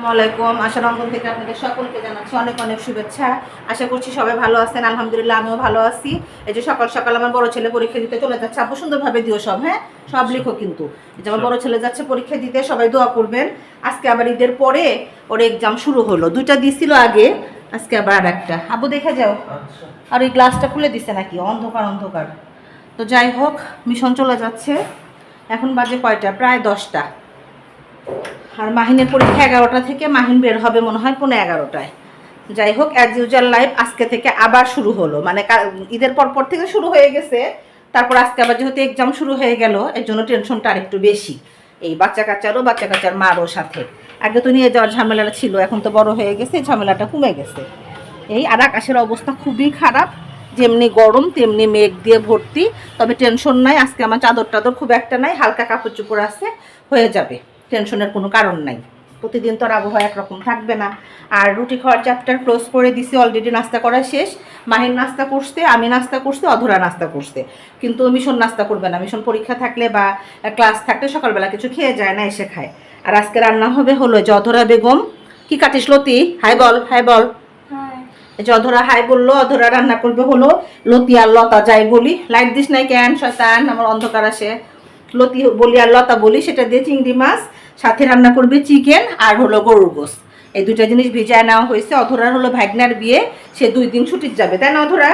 আসসালামাইকুম আশা রঙ্গন থেকে আপনাদের সকলকে জানাচ্ছি অনেক অনেক শুভেচ্ছা। আশা করছি সবাই ভালো আছেন। আলহামদুলিল্লাহ আমিও ভালো আছি। এই যে সকাল সকাল আমার বড় ছেলে পরীক্ষা দিতে চলে যাচ্ছে। আপু সুন্দরভাবে দিও সব হ্যাঁ? সব লিখো কিন্তু। এই যে আমার বড় ছেলে যাচ্ছে পরীক্ষা দিতে সবাই দোয়া করবেন। আজকে আবার ঈদের পরে ওর এক্সাম শুরু হলো। দুইটা দিছিল আগে আজকে আবার আর একটা আবু দেখে যাও। আর ওই গ্লাসটা খুলে দিছে নাকি? অন্ধকার অন্ধকার। তো যাই হোক মিশন চলে যাচ্ছে। এখন বাজে কয়টা? প্রায় দশটা। আর মাহিনের পরীক্ষা এগারোটা থেকে মাহিন বের হবে মনে হয় পনেরো এগারোটায়। যাই হোক অ্যাজ ইউজুয়াল লাইফ আজকে থেকে আবার শুরু হলো। মানে ঈদের পর পর থেকে শুরু হয়ে গেছে, তারপর আজকে আবার যেহেতু এক্সাম শুরু হয়ে গেল, এর জন্য টেনশনটা আরেকটু বেশি। এই বাচ্চা কাচ্চারও বাচ্চা কাচ্চার মারও সাথে। আগে তো নিয়ে যাওয়ার ঝামেলাটা ছিল, এখন তো বড় হয়ে গেছে, ঝামেলাটা কমে গেছে। এই আর আকাশের অবস্থা খুবই খারাপ, যেমনি গরম, তেমনি মেঘ দিয়ে ভর্তি, তবে টেনশন নাই, আজকে আমার চাদর টাদর খুব একটা নাই, হালকা কাপড় চোপড় আছে, হয়ে যাবে। টেনশনের কোনো কারণ নাই। প্রতিদিন তো আর আবহাওয়া একরকম থাকবে না। আর রুটি খাওয়ার চ্যাপ্টার ক্লোজ করে দিছি অলরেডি নাস্তা করা শেষ। মাহির নাস্তা করছে আমি নাস্তা করছি অধরা নাস্তা করছে। কিন্তু মিশন নাস্তা করবে না। মিশন পরীক্ষা থাকলে বা ক্লাস থাকলে সকালবেলা কিছু খেয়ে যায় না এসে খায়। আর আজকে রান্না হবে হলো যে অধরা বেগম। কি কাটিস লতি? হাই বল হাই বল। যে অধরা হাই বলল অধরা রান্না করবে হলো লতি আর লতা যাই বলি। লাইট দিস নাই কেন শয়তান আমার অন্ধকার আসে। লতি বলি আর লতা বলি, সেটা দিয়ে চিংড়ি মাছ, সাথে রান্না করবে চিকেন আর হলো গরুর গোস এই দুটা জিনিস ভিজায় নেওয়া হয়েছে। অধরার হলো ভাগনার বিয়ে, সে দুই দিন ছুটির যাবে। তাই না, অধরা?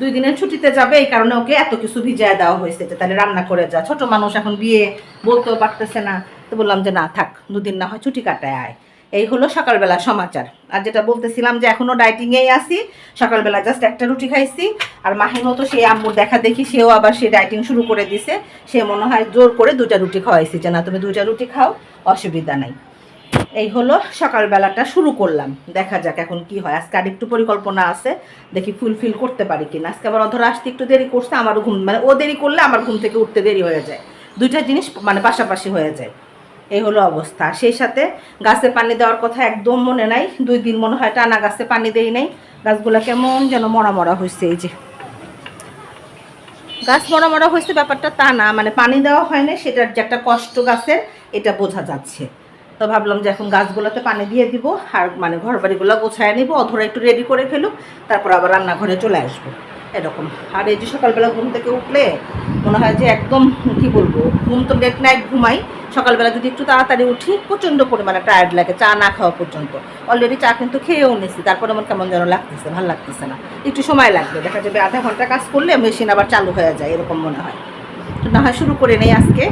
দুই দিনের ছুটিতে যাবে, এই কারণে ওকে এত কিছু ভিজায় দেওয়া হয়েছে যে তাহলে রান্না করে যা। ছোট মানুষ এখন বিয়ে বলতেও পারতেছে না। তো বললাম যে, না, থাক, দুদিন না হয় ছুটি কাটায় আয়। এই হলো সকালবেলা সমাচার। আর যেটা বলতেছিলাম যে এখনও ডাইটিংয়েই আসি সকালবেলা জাস্ট একটা রুটি খাইছি, আর মাহিনও তো সেই আম্মুর দেখা দেখি সেও আবার সে ডাইটিং শুরু করে দিছে, সে মনে হয় জোর করে দুটা রুটি খাওয়াইছি যে, না, তুমি দুটা রুটি খাও, অসুবিধা নাই। এই হলো সকালবেলাটা শুরু করলাম, দেখা যাক এখন কি হয়। আজকে আর একটু পরিকল্পনা আছে, দেখি ফুলফিল করতে পারি কিনা। আজকে আবার অধরা আসতে একটু দেরি করছে, আমারও ঘুম মানে ও দেরি করলে আমার ঘুম থেকে উঠতে দেরি হয়ে যায়। দুইটা জিনিস মানে পাশাপাশি হয়ে যায়। এই হলো অবস্থা। সেই সাথে গাছে পানি দেওয়ার কথা একদম মনে নাই। দুই দিন মনে হয় টানা গাছে পানি দেই নাই। গাছগুলো কেমন যেন মরা মরা হয়েছে এই যে। গাছ মরা মরা হয়েছে ব্যাপারটা তা না। মানে পানি দেওয়া হয় না সেটার যে একটা কষ্ট গাছের, এটা বোঝা যাচ্ছে। তো ভাবলাম যে এখন গাছগুলোতে পানি দিয়ে দিব, আর মানে ঘর বাড়িগুলো গোছায় নিব, অধরা একটু রেডি করে ফেলুক, তারপর আবার রান্নাঘরে চলে আসব। এরকম। আর এই যে সকালবেলা ঘুম থেকে উঠলে মনে হয় যে একদম, কি বলব, ঘুম তো লেট নাইট ঘুমাই। সকালবেলা যদি একটু তাড়াতাড়ি উঠি, প্রচণ্ড পরিমাণে টায়ার্ড লাগে, চা না খাওয়া পর্যন্ত। অলরেডি চা কিন্তু খেয়েও নিছি, তারপর আমার কেমন যেন লাগতেছে, ভালো লাগতেছে না। একটু সময় লাগবে, দেখা যাবে আধা ঘণ্টা কাজ করলে মেশিন আবার চালু হয়ে যায়, এরকম মনে হয়। তো না হয় শুরু করে নেই আজকে।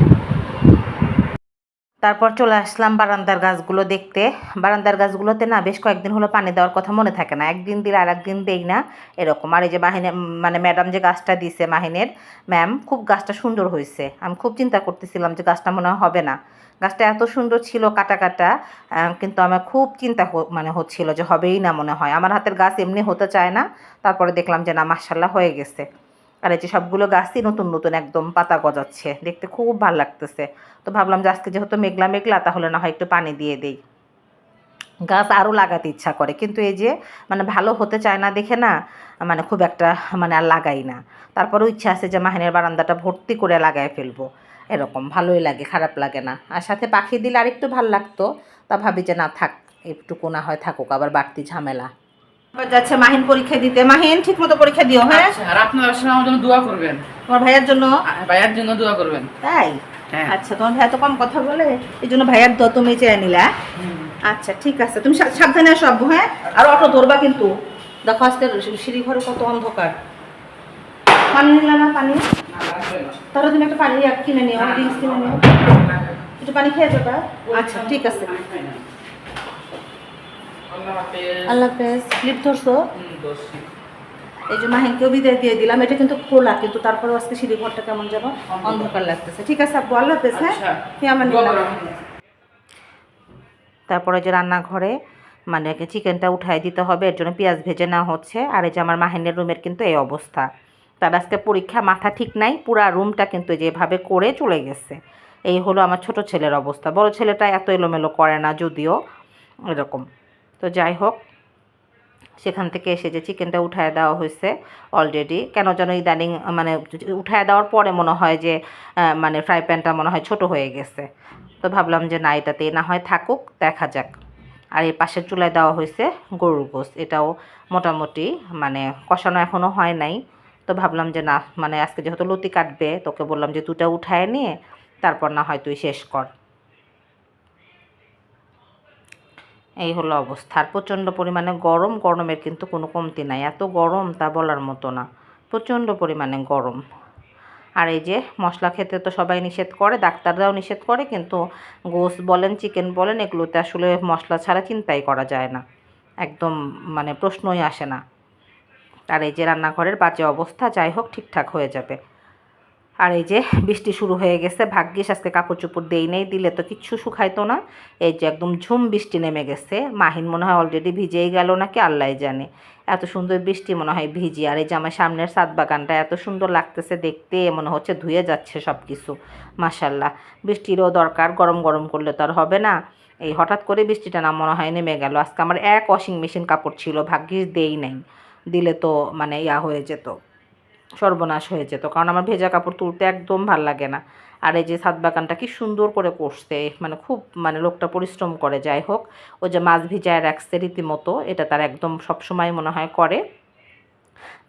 তারপর চলে আসলাম বারান্দার গাছগুলো দেখতে। বারান্দার গাছগুলোতে না বেশ কয়েকদিন হলো পানি দেওয়ার কথা মনে থাকে না। একদিন দিলে আর একদিন দেই না, এরকম। আর এই যে মাহিনে মানে ম্যাডাম যে গাছটা দিছে মাহিনের, ম্যাম, খুব গাছটা সুন্দর হয়েছে। আমি খুব চিন্তা করতেছিলাম যে গাছটা মনে হবে না। গাছটা এত সুন্দর ছিল কাটা কাটা কিন্তু আমার খুব চিন্তা মানে হচ্ছিল যে হবেই না মনে হয়। আমার হাতের গাছ এমনি হতে চায় না। তারপরে দেখলাম যে না মার্শাল্লাহ হয়ে গেছে। আর এই যে সবগুলো গাছই নতুন নতুন একদম পাতা গজাচ্ছে। দেখতে খুব ভালো লাগতেছে। তো ভাবলাম যে আজকে যেহেতু মেঘলা মেঘলা, তাহলে না হয় একটু পানি দিয়ে দেই। গাছ আরও লাগাতে ইচ্ছা করে, কিন্তু এই যে মানে ভালো হতে চায় না দেখে না মানে খুব একটা মানে আর লাগাই না। তারপরেও ইচ্ছা আছে যে মাহিনের বারান্দাটা ভর্তি করে লাগায় ফেলব। এরকম, ভালোই লাগে, খারাপ লাগে না। আর সাথে পাখি দিলে আরেকটু ভালো লাগতো, তা ভাবি যে না থাক, একটুকু না হয় থাকুক, আবার বাড়তি ঝামেলা। যাচ্ছে মাহিন পরীক্ষা দিতে মাহিন ঠিক মতো পরীক্ষা দিও হ্যাঁ আচ্ছা, আর আপনারা আসলে আমার জন্য দোয়া করবেন তোমার ভাইয়ের জন্য ভাইয়ার জন্য দোয়া করবেন তাই হ্যাঁ আচ্ছা তোমার ভাইয়া তো কম কথা বলে এই জন্য ভাইয়ার দোয়া তুমি চেয়ে নিলা আচ্ছা ঠিক আছে তুমি সাবধানে আসো আব্বু হ্যাঁ আর অটো ধরবা কিন্তু দেখো আজকে সিঁড়ি ঘরে কত অন্ধকার পানি নিলা না পানি তাহলে তুমি একটা পানি কিনে নিও ড্রিঙ্কস কিনে নিও একটু পানি খেয়ে যাবা আচ্ছা ঠিক আছে আল্লাহ হাফেজ ক্লিপ ধরছো? এই যে মাহিনকেও বিদায় দিয়ে দিলাম। এটা কিন্তু খোলা কিন্তু তারপরেও আজকে সিঁড়ি ঘরটা কেমন যাব অন্ধকার। লাগতেছে। ঠিক আছে আব্বু আল্লাহ হাফেজ হ্যাঁ? আচ্ছা। ফিয়ামান তারপরে যে রান্নাঘরে মানে চিকেনটা উঠাই দিতে হবে এর জন্য পেঁয়াজ ভেজে নেওয়া হচ্ছে। আর এই যে আমার মাহিনের রুমের কিন্তু এই অবস্থা। তার আজকে পরীক্ষা মাথা ঠিক নাই পুরা রুমটা কিন্তু যেভাবে করে চলে গেছে। এই হলো আমার ছোট ছেলের অবস্থা। বড় ছেলেটা এত এলোমেলো করে না যদিও এরকম। তো যাই হোক, সেখান থেকে এসে যে চিকেনটা উঠায় দেওয়া হয়েছে অলরেডি কেন যেন ইদানিং মানে উঠায় দেওয়ার পরে মনে হয় যে মানে ফ্রাই প্যানটা মনে হয় ছোট হয়ে গেছে। তো ভাবলাম যে না, এটাতে না হয় থাকুক, দেখা যাক। আর এই পাশের চুলায় দেওয়া হয়েছে গরুর গোস এটাও মোটামুটি মানে কষানো এখনও হয় নাই। তো ভাবলাম যে না মানে আজকে যেহেতু লতি কাটবে, তোকে বললাম যে তুইটা উঠায় নিয়ে তারপর না হয় তুই শেষ কর। এই হলো অবস্থা। আর প্রচণ্ড পরিমাণে গরম, গরমের কিন্তু কোনো কমতি নাই। এত গরম, তা বলার মতো না। প্রচণ্ড পরিমাণে গরম। আর এই যে, মশলা খেতে তো সবাই নিষেধ করে, ডাক্তাররাও নিষেধ করে, কিন্তু গোস বলেন, চিকেন বলেন, এগুলোতে আসলে মশলা ছাড়া চিন্তাই করা যায় না। একদম মানে প্রশ্নই আসে না। আর এই যে, রান্নাঘরের বাজে অবস্থা, যাই হোক, ঠিকঠাক হয়ে যাবে। আর এই যে বৃষ্টি শুরু হয়ে গেছে, ভাগ্যিস আজকে কাপড় চোপড় দেই নেই, দিলে তো কিচ্ছু শুকাইতো না। এই যে একদম ঝুম বৃষ্টি নেমে গেছে, মাহিন মনে হয় অলরেডি ভিজেই গেল নাকি আল্লাহ জানে। এত সুন্দর বৃষ্টি মনে হয় ভিজি, আর এই যে আমার সামনের সাত বাগানটা এত সুন্দর লাগতেছে দেখতে, মনে হচ্ছে ধুয়ে যাচ্ছে সব কিছু মাসাল্লাহ বৃষ্টিরও দরকার, গরম গরম করলে তো আর হবে না। এই হঠাৎ করে বৃষ্টিটা না মনে হয় নেমে গেল। আজকে আমার এক ওয়াশিং মেশিন কাপড় ছিল, ভাগ্যিস দেই নাই, দিলে তো মানে ইয়া হয়ে যেত। সর্বনাশ হয়ে যেত। কারণ আমার ভেজা কাপড় তুলতে একদম ভালো লাগে না। আর এই যে ছাদ বাগানটা কি সুন্দর করে করছে মানে খুব মানে লোকটা পরিশ্রম করে, যাই হোক। ও যে মাছ ভিজায় রাখছে রীতিমতো, এটা তার একদম সবসময় মনে হয় করে।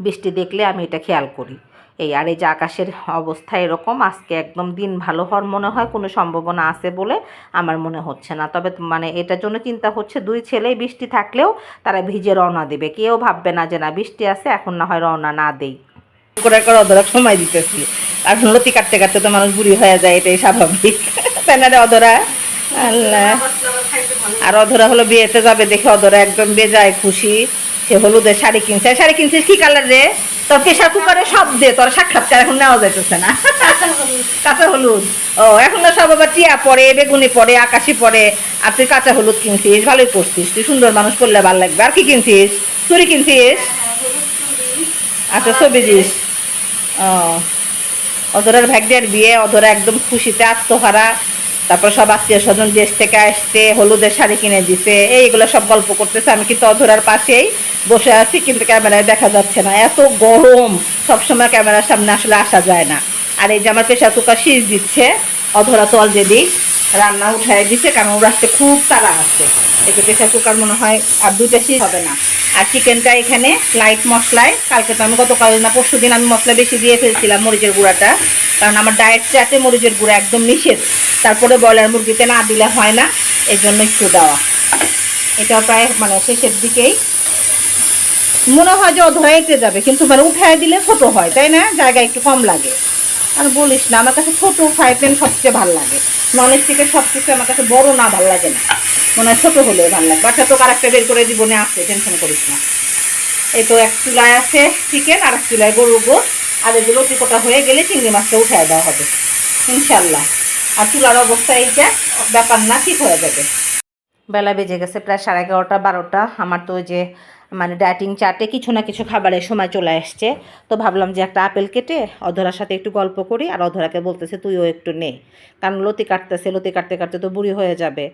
বৃষ্টি দেখলে আমি এটা খেয়াল করি। এই আর এই যে আকাশের অবস্থা এরকম, আজকে একদম দিন ভালো হওয়ার মনে হয়, কোনো সম্ভাবনা আছে বলে আমার মনে হচ্ছে না। তবে মানে এটার জন্য চিন্তা হচ্ছে, দুই ছেলেই বৃষ্টি থাকলেও তারা ভিজে রওনা দেবে। কেউ ভাববে না যে না, বৃষ্টি আছে, এখন না হয় রওনা না দেই। করে করে অধরা সময় দিতেছি। আর লতি কাটতে কাটতে তো মানুষ বুড়ি হয়ে যায় এটাই স্বাভাবিক। তাই না রে অধরা। আল্লাহ। আর অধরা হলো বিয়েতে যাবে দেখে অধরা একদম বেজায় খুশি। সে হলুদের শাড়ি কিনছে। শাড়ি কিনছিস কি কালার রে? তোর প্রেশার কুকারে সব দে তোর সাক্ষাৎকার এখন নেওয়া যাইতেছে না। কাঁচা হলুদ। ও এখন সব আবার টিয়া পরে বেগুনি পরে আকাশি পরে। আর তুই কাঁচা হলুদ কিনছিস ভালোই করছিস। তুই সুন্দর মানুষ করলে ভালো লাগবে। আর কি কিনছিস? চুরি কিনছিস? আচ্ছা সবিজিস ও অধরার ভাগ্যের বিয়ে, অধরা একদম খুশিতে আত্মহারা, তারপর সব আত্মীয় স্বজন দেশ থেকে আসতে হলুদের শাড়ি কিনে দিছে, এইগুলো সব গল্প করতেছে, আমি কিন্তু অধরার পাশেই বসে আছি, কিন্তু ক্যামেরায় দেখা যাচ্ছে না। এত গরম, সবসময় ক্যামেরার সামনে আসলে আসা যায় না। আর এই যে আমার শীষ দিচ্ছে, অধরা তো অলরেডি রান্না উঠায় দিছে, কারণ ওর আজকে খুব তাড়া আছে। যে প্রেশার কুকার মনে হয় আর দুইটা শীষ হবে না। আর চিকেনটা এখানে লাইট মশলায়, কালকে তো আমি গতকাল না, পরশু দিন আমি মশলা বেশি দিয়ে ফেলছিলাম মরিচের গুঁড়াটা। কারণ আমার ডায়েট চাটে মরিচের গুঁড়া একদম নিষেধ। তারপরে ব্রয়লার মুরগিতে না দিলে হয় না এই জন্য একটু দেওয়া। এটা প্রায় মানে শেষের দিকেই। মনে হয় যে অধরা এঁটে যাবে, কিন্তু মানে উঠায় দিলে ছোট হয়, তাই না? জায়গা একটু কম লাগে। আর বলিস না, আমার কাছে ছোটো ফ্রাই প্যান সবচেয়ে ভালো লাগে। নন স্টিকের সব কিছু আমার কাছে বড় না ভালো লাগে না। মনে হয় ছোটো হলেও ভালো লাগে বাচ্চা তো কারেক্টটা বের করে জীবনে আসছে টেনশন করিস না। এই তো এক চুলায় আছে চিকেন আর এক চুলায় গরুর গোস আর এগুলো টিকোটা হয়ে গেলে চিংড়ি মাছটা উঠায় দেওয়া হবে। ইনশাল্লাহ আর চুলার অবস্থা এইটা ব্যাপার না, ঠিক হয়ে যাবে। বেলা বেজে গেছে, প্রায় সাড়ে এগারোটা, বারোটা। আমার তো ওই যে মানে ডায়েটিং চার্টে কিছু না কিছু খাবারের সময় চলে আসছে। তো ভাবলাম যে একটা আপেল কেটে অধরার সাথে একটু গল্প করি আর অধরাকে বলতেছে, তুইও একটু নে। কারণ লতি কাটতেছে, লতি কাটতে কাটতে তো বুড়ি হয়ে যাবে।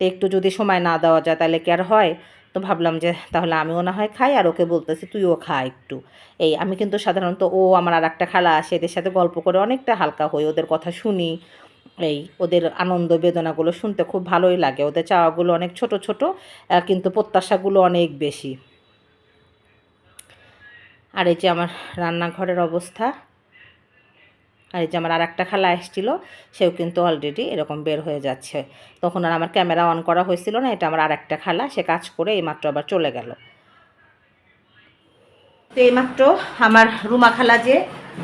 তো একটু যদি সময় না দেওয়া যায় তাহলে কি আর হয়? তো ভাবলাম যে তাহলে আমিও না হয় খাই আর ওকে বলতেছি, তুইও খা একটু। এই আমি কিন্তু সাধারণত ও আমার আর একটা খালা আসে, এদের সাথে গল্প করে অনেকটা হালকা হই, ওদের কথা শুনি। এই ওদের আনন্দ বেদনাগুলো শুনতে খুব ভালোই লাগে। ওদের চাওয়াগুলো অনেক ছোট ছোট কিন্তু প্রত্যাশাগুলো অনেক বেশি। আর এই যে আমার রান্নাঘরের অবস্থা, আর এই যে আমার আর একটা খালা এসেছিল, সেও কিন্তু অলরেডি এরকম বের হয়ে যাচ্ছে। তখন আর আমার ক্যামেরা অন করা হয়েছিল না, এটা আমার আর একটা খালা, সে কাজ করে এইমাত্র আবার চলে গেল। তো এইমাত্র আমার রুমা খালা যে,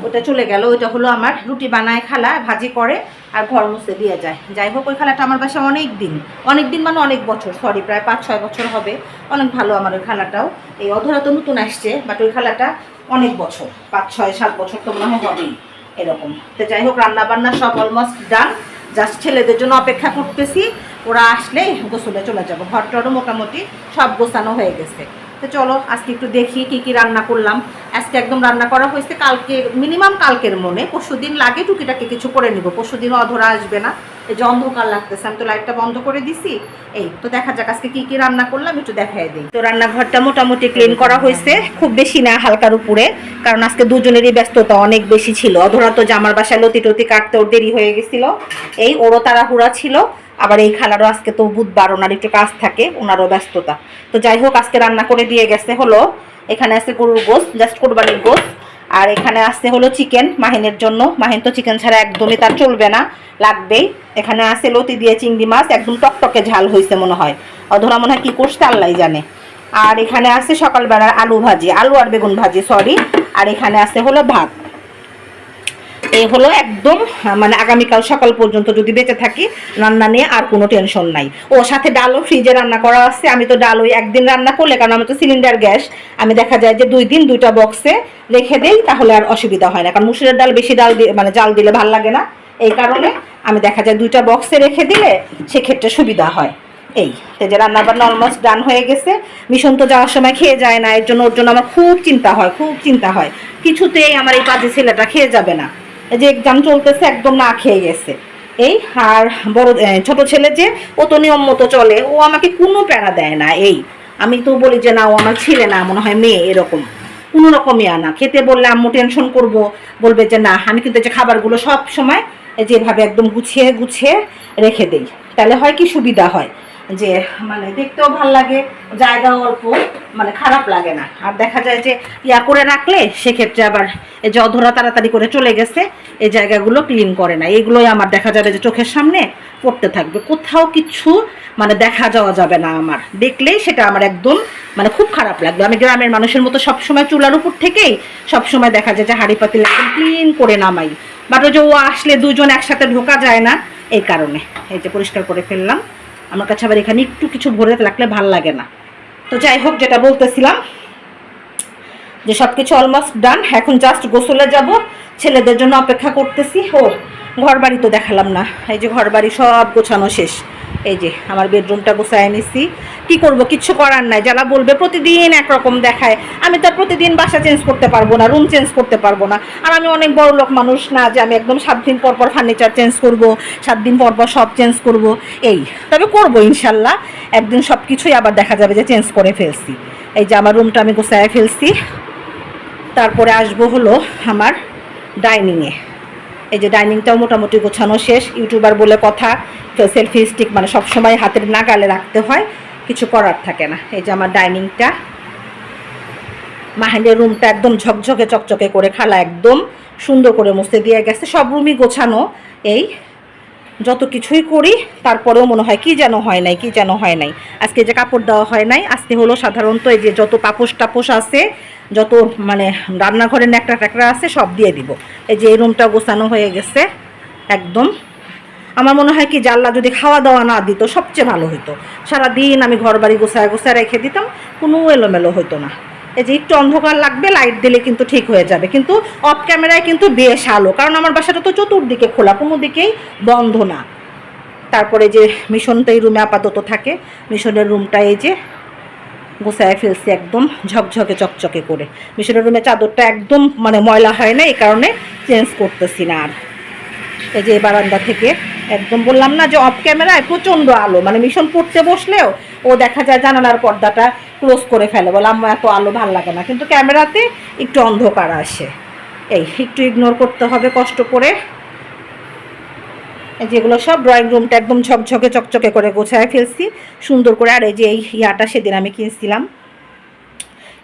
ওটা চলে গেল, ওইটা হলো আমার রুটি বানায় খালা, ভাজি করে। আর ঘর মুছে দিয়ে যায়। যাই হোক, ওই খেলাটা আমার বাসায় অনেক দিন অনেক দিন মানে অনেক বছর সরি প্রায় পাঁচ, ছয় বছর হবে। অনেক ভালো আমার ওই খেলাটাও। এই অধরা তো নতুন আসছে বাট ওই খেলাটা অনেক বছর, পাঁচ, ছয়, সাত বছর তো মনে হয় হবেই, এরকম। তো যাই হোক রান্না বান্না সব অলমোস্ট ডান জাস্ট ছেলেদের জন্য অপেক্ষা করতেছি, ওরা আসলে গোসলে চলে যাব। ঘরটারও মোটামুটি সব গোছানো হয়ে গেছে। তো চলো, আজকে একটু দেখি কি কি রান্না করলাম। আজকে একদম রান্না করা হয়েছে কালকে মিনিমাম কালকের মনে। পরশু দিন লাগে টুকিটাকে কিছু করে নিব। পরশু দিনও অধরা আসবে না। এই যে অন্ধকার লাগতেছে, আমি তো লাইটটা বন্ধ করে দিছি। এই, তো দেখা যাক আজকে কি কি রান্না করলাম, একটু দেখাই দিই। তো রান্নাঘরটা মোটামুটি ক্লিন করা হয়েছে, খুব বেশি না হালকার উপরে, কারণ আজকে দুজনেরই ব্যস্ততা অনেক বেশি ছিল। অধরা তো জামার বাসায় লতি টতি কাটতে ওর দেরি হয়ে গেছিল। এই, ওরও তাড়াহুড়া ছিল। আবার এই খালারও আজকে তো বুধবার ওনার একটু কাজ থাকে, ওনারও ব্যস্ততা। তো যাই হোক, আজকে রান্না করে দিয়ে গেছে হলো। এখানে আছে গরুর গোস জাস্ট কোরবানির গোস আর এখানে আসতে হলো চিকেন মাহিনের জন্য। মাহিন তো চিকেন ছাড়া একদমই তার চলবে না, লাগবেই। এখানে আসে লতি দিয়ে চিংড়ি মাছ, একদম টকটকে ঝাল হয়েছে মনে হয়। অধরা মনে হয় কী করছে আল্লাহ জানে। আর এখানে আছে সকালবেলার আলু ভাজি, আলু আর বেগুন ভাজি সরি আর এখানে আছে হলো ভাত। এই হলো একদম মানে আগামীকাল সকাল পর্যন্ত যদি বেঁচে থাকি, রান্না নিয়ে আর কোনো টেনশন নাই। ও সাথে ডালও ফ্রিজে রান্না করা আছে, আমি তো ডাল ওই একদিন রান্না করলে, কারণ আমি তো সিলিন্ডার গ্যাস, আমি দেখা যায় যে দুই দিন দুইটা বক্সে রেখে দেই, তাহলে আর অসুবিধা হয় না। কারণ মুসুরের ডাল বেশি ডাল মানে জাল দিলে ভালো লাগে না। এই কারণে আমি দেখা যায় দুইটা বক্সে রেখে দিলে সেক্ষেত্রে সুবিধা হয়। এই তো যে রান্না বান্না অলমোস্ট ডান হয়ে গেছে। মিশন তো যাওয়ার সময় খেয়ে যায় না, এর জন্য, ওর জন্য আমার খুব চিন্তা হয়, খুব চিন্তা হয়। কিছুতেই আমার এই পাজি ছেলেটা খেয়ে যাবে না। যে এক্সাম চলতেছে, একদম না খেয়ে গেছে। এই আর বড় ছোট ছেলে যে, ও তো নিয়ম মতো চলে। ও আমাকে কোনো প্যারা দেয় না, এই। আমি তো বলি যে, না, ও আমার ছেলে না, মনে হয় মেয়ে, এরকম। কোনো রকমই আনা। খেতে বললে, আম্মু টেনশন করব। বলবে যে, না, আমি কিন্তু যে খাবারগুলো সব সময় যেভাবে একদম গুছিয়ে গুছিয়ে রেখে দেই। তাহলে হয় কি সুবিধা হয়? যে মানে দেখতেও ভালো লাগে জায়গা অল্প মানে খারাপ লাগে না। আর দেখা যায় যে, ইয়া করে রাখলে সেক্ষেত্রে আবার এই যে অধরা তাড়াতাড়ি করে চলে গেছে, এই জায়গাগুলো ক্লিন করে না। এগুলোই আমার দেখা যাবে যে চোখের সামনে পড়তে থাকবে। কোথাও কিছু মানে দেখা যাওয়া যাবে না আমার। দেখলেই সেটা আমার একদম মানে খুব খারাপ লাগবে। আমি গ্রামের মানুষের মতো সবসময় চুলার উপর থেকেই সবসময় দেখা যায় যে হাঁড়ি পাতিল একদম ক্লিন করে নামাই। বাট ওই যে ও আসলে দুজন একসাথে ঢোকা যায় না, এই কারণে। এই যে পরিষ্কার করে ফেললাম। আমার কাছে আবার এখানে একটু কিছু ভরে রাখলে ভালো লাগে না। তো যাই হোক, যেটা বলতেছিলাম, যে সব কিছু অলমোস্ট ডান এখন জাস্ট গোসলে যাব, ছেলেদের জন্য অপেক্ষা করতেছি। ও ঘর বাড়ি তো দেখালাম না, এই যে ঘর বাড়ি সব গোছানো শেষ। এই যে, আমার বেডরুমটা গোছায় নিছি। কি করব? কিচ্ছু করার নাই। যারা বলবে, প্রতিদিন একরকম দেখায়। আমি তো প্রতিদিন বাসা চেঞ্জ করতে পারব না রুম চেঞ্জ করতে পারব না। আর আমি অনেক বড় লোক মানুষ না যে আমি একদম সাত দিন পর পর ফার্নিচার চেঞ্জ করব, সাত দিন পর পর সব চেঞ্জ করব। এই, তবে করব ইনশাল্লাহ। একদিন সব কিছুই আবার দেখা যাবে যে চেঞ্জ করে ফেলছি। এই যে, আমার রুমটা আমি গোছায় ফেলছি। তারপরে আসব হলো আমার ডাইনিংয়ে এই যে ডাইনিংটাও মোটামুটি গোছানো শেষ। ইউটিউবার বলে কথা, তো সেলফি স্টিক মানে সবসময় হাতের নাগালে রাখতে হয়, কিছু করার থাকে না। এই যে আমার ডাইনিংটা মাহিনের রুমটা একদম ঝকঝকে চকচকে করে খালা একদম সুন্দর করে মুছতে দিয়ে গেছে। সব রুমই গোছানো এই। যত কিছুই করি, তারপরেও মনে হয় কি যেন হয় নাই, কি যেন হয় নাই। আজকে যে কাপড় দেওয়া হয় নাই, আজকে হলো সাধারণত এই যে যত পাপোশ টাপোশ আছে যত মানে রান্নাঘরে ন্যাকড়া ট্যাকড়া আছে, সব দিয়ে দিব। এই যে এই রুমটা গোছানো হয়ে গেছে, একদম। আমার মনে হয় কি জাল্লা যদি খাওয়া দাওয়া না দিত, সবচেয়ে ভালো হতো সারাদিন আমি ঘর বাড়ি গোছায় গোছায় রেখে দিতাম, কোনো এলোমেলো হতো না। এই যে একটু অন্ধকার লাগবে লাইট দিলে কিন্তু ঠিক হয়ে যাবে। কিন্তু অফ ক্যামেরায় কিন্তু বেশ আলো, কারণ আমার বাসাটা তো চতুর্দিকে খোলা, কোনো দিকেই বন্ধ না। তারপরে যে মিশনটা এই রুমে আপাতত থাকে, মিশনের রুমটা এই যে গোছায় ফেলছি একদম ঝকঝকে, চকচকে করে। মিশনের রুমে চাদরটা একদম মানে ময়লা হয় না, এই কারণে চেঞ্জ করতেছি না আর। এই যে বারান্দা থেকে একদম বললাম না যে অফ ক্যামেরায় প্রচণ্ড আলো মানে মিশন পড়তে বসলেও ও দেখা যায় জানালার পর্দাটা ক্লোজ করে ফেলে, বলে আম্মা এত আলো ভালো লাগে না। কিন্তু ক্যামেরাতে একটু অন্ধকার আসে। এই, একটু ইগনোর করতে হবে কষ্ট করে। যেগুলো সব ড্রয়িং রুমটা একদম ঝকঝকে, চকচকে করে গোছায় ফেলছি। সুন্দর করে আর এই যে এই ইয়াটা সেদিন আমি কিনছিলাম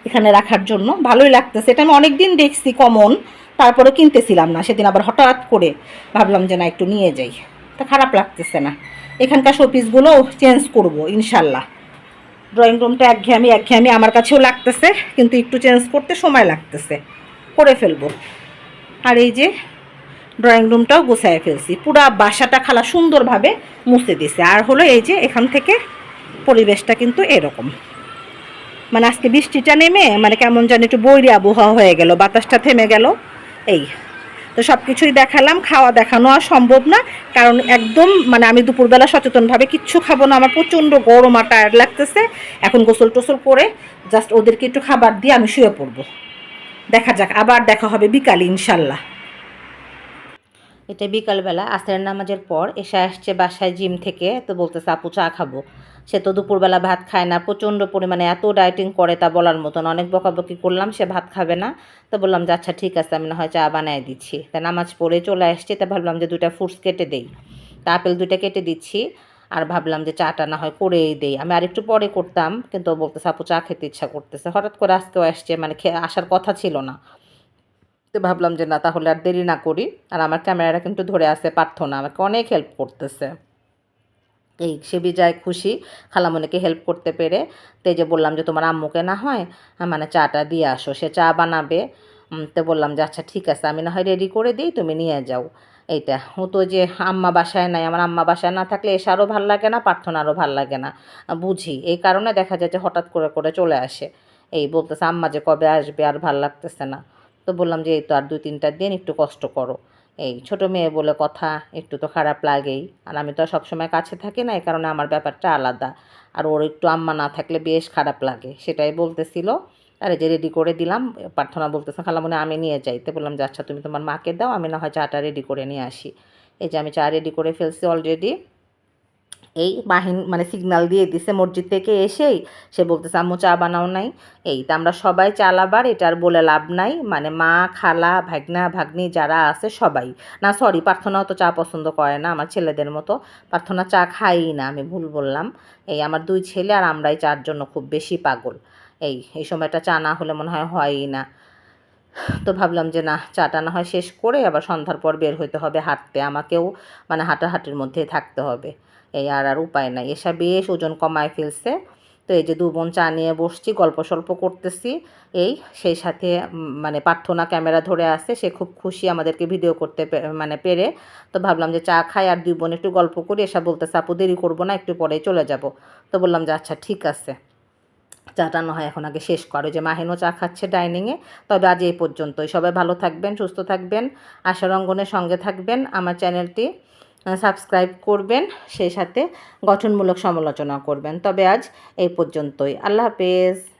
এখানে রাখার জন্য। ভালোই লাগতেছে। এটা আমি অনেক দিন দেখছি কমন তারপরে কিনতেছিলাম না। সেদিন আবার হঠাৎ করে ভাবলাম যে না, একটু নিয়ে যাই। তা খারাপ লাগতেছে না। এখানকার শোপিসগুলো চেঞ্জ করব, ইনশাল্লাহ। ড্রয়িং রুমটা একঘেয়েমি একঘেয়েমি আমার কাছেও লাগতেছে, কিন্তু একটু চেঞ্জ করতে সময় লাগতেছে। করে ফেলব। আর এই যে ড্রয়িং রুমটাও গুছায় ফেলছি। পুরা বাসাটা খালা সুন্দরভাবে মুছে দিছে। আর হলো এই যে এখান থেকে পরিবেশটা কিন্তু এরকম। মানে আজকে বৃষ্টিটা নেমে মানে কেমন জানি একটু বৈরি আবহাওয়া হয়ে গেল, বাতাসটা থেমে গেল। এই, তো সব কিছুই দেখালাম, খাওয়া দেখানো আর সম্ভব না। কারণ একদম মানে আমি দুপুরবেলা সচেতনভাবে কিচ্ছু খাব না। আমার প্রচণ্ড গরম আর টায়ার্ড লাগতেছে। এখন গোসল টোসল করে জাস্ট ওদেরকে একটু খাবার দিয়ে আমি শুয়ে পড়ব। দেখা যাক, আবার দেখা হবে বিকালে ইনশাল্লাহ। এটা বিকালবেলা, আসরের নামাজের পর এসে আসছে বাসায় জিম থেকে, তো বলতেছে, আপু, চা খাব। সে তো দুপুরবেলা ভাত খায় না, প্রচণ্ড পরিমাণে এত ডায়েটিং করে তা বলার মতন। অনেক বকাবকি করলাম, সে ভাত খাবে না। তো বললাম, যে আচ্ছা ঠিক আছে, আমি না হয় চা বানায় দিচ্ছি। তা নামাজ পড়ে চলে আসছি, তা ভাবলাম যে দুইটা ফ্রুটস কেটে দেই। তা আপেল দুইটা কেটে দিচ্ছি, আর ভাবলাম যে চাটা না হয় করেই দেই। আমি আরেকটু পরে করতাম, কিন্তু বলতেছে, আপু, চা খেতে ইচ্ছা করতেছে। হঠাৎ করে আজকেও আসছে মানে আসার কথা ছিল না। তো ভাবলাম যে না, তাহলে আর দেরি না করি। আর আমার ক্যামেরাটা কিন্তু ধরে আছে, পারতো না। আমাকে অনেক হেল্প করতেছে। এই সে বিজয় খুশি, খালামনিকে হেল্প করতে পেরে। তো যে বললাম যে তোমার আম্মুকে না হয় মানে চাটা দিয়ে আসো, সে চা বানাবে। তো বললাম যে আচ্ছা ঠিক আছে, আমি না হয় রেডি করে দিই, তুমি নিয়ে যাও। এইটা, ও তো যে আম্মা বাসায় নাই, আমার আম্মা বাসায় না থাকলে এসে আরও ভালো লাগে না প্রার্থনারও ভালো লাগে না। বুঝি, এই কারণে দেখা যায় যে হঠাৎ করে করে চলে আসে। এই বলতেছে, আম্মা যে কবে আসবে, আর ভালো লাগতেছে না। তো বললাম যে, এই তো আর দুই তিনটা দিন একটু কষ্ট করো। এই ছোট মেয়ে বলে, কথা একটু তো খারাপ লাগেই। আর আমি তো সবসময় কাছে থাকি না, এই কারণে আমার ব্যাপারটা আলাদা। আর ওর একটু আম্মা না থাকলে বেশ খারাপ লাগে, সেটাই বলতেছিল। আরে, যে রেডি করে দিলাম, প্রার্থনা বলতেছে খালামনে আমি নিয়ে যাইতে বললাম যে আচ্ছা তুমি তোমার মাকে দাও, আমি না হয় চাটা রেডি করে নিয়ে আসি। এই যে আমি চা রেডি করে ফেলছি অলরেডি এই বাহিন মানে সিগন্যাল দিয়ে দিছে মসজিদ থেকে এসেই। সে বলতেছে, আম্মু, চা বানাও নাই। এই তা আমরা সবাই চালাবার এটা আর বলে লাভ নাই। মানে মা, খালা, ভাগনা, ভাগ্নি যারা আছে সবাই। না সরি প্রার্থনাও তো চা পছন্দ করে না, আমার ছেলেদের মতো। প্রার্থনা চা খাই না, আমি ভুল বললাম। এই আমার দুই ছেলে আর আমরাই চার জন্য খুব বেশি পাগল। এই এই সময়টা চা না হলে মনে হয় হয়ই না। তো ভাবলাম যে না, চাটা না হয় শেষ করে আবার সন্ধ্যার পর বের হইতে হবে হাঁটতে। আমাকেও মানে হাঁটাহাঁটির মধ্যে থাকতে হবে। এই আর আর উপায় নাই। এসা বেশ ওজন কমায় ফেলছে। তো এই যে দু বোন চা নিয়ে বসছি, গল্প সল্প করতেছি। এই সেই সাথে মানে প্রার্থনা ক্যামেরা ধরে আছে, সে খুব খুশি আমাদেরকে ভিডিও করতে মানে পেরে। তো ভাবলাম যে চা খাই আর দুই বোন একটু গল্প করি। এসা বলতেছে, আপু, দেরি করব না, একটু পরেই চলে যাব। তো বললাম যে আচ্ছা ঠিক আছে। চাটা না হয় এখন আগে শেষ করো। যে মাহিনও চা খাচ্ছে ডাইনিংয়ে। তবে আজ এই পর্যন্তই। সবাই ভালো থাকবেন, সুস্থ থাকবেন। আশার অঙ্গনের সঙ্গে থাকবেন। আমার চ্যানেলটি সাবস্ক্রাইব করবেন সেই সাথে গঠনমূলক সমালোচনা করবেন। তবে আজ এই পর্যন্তই। আল্লাহ হাফেজ।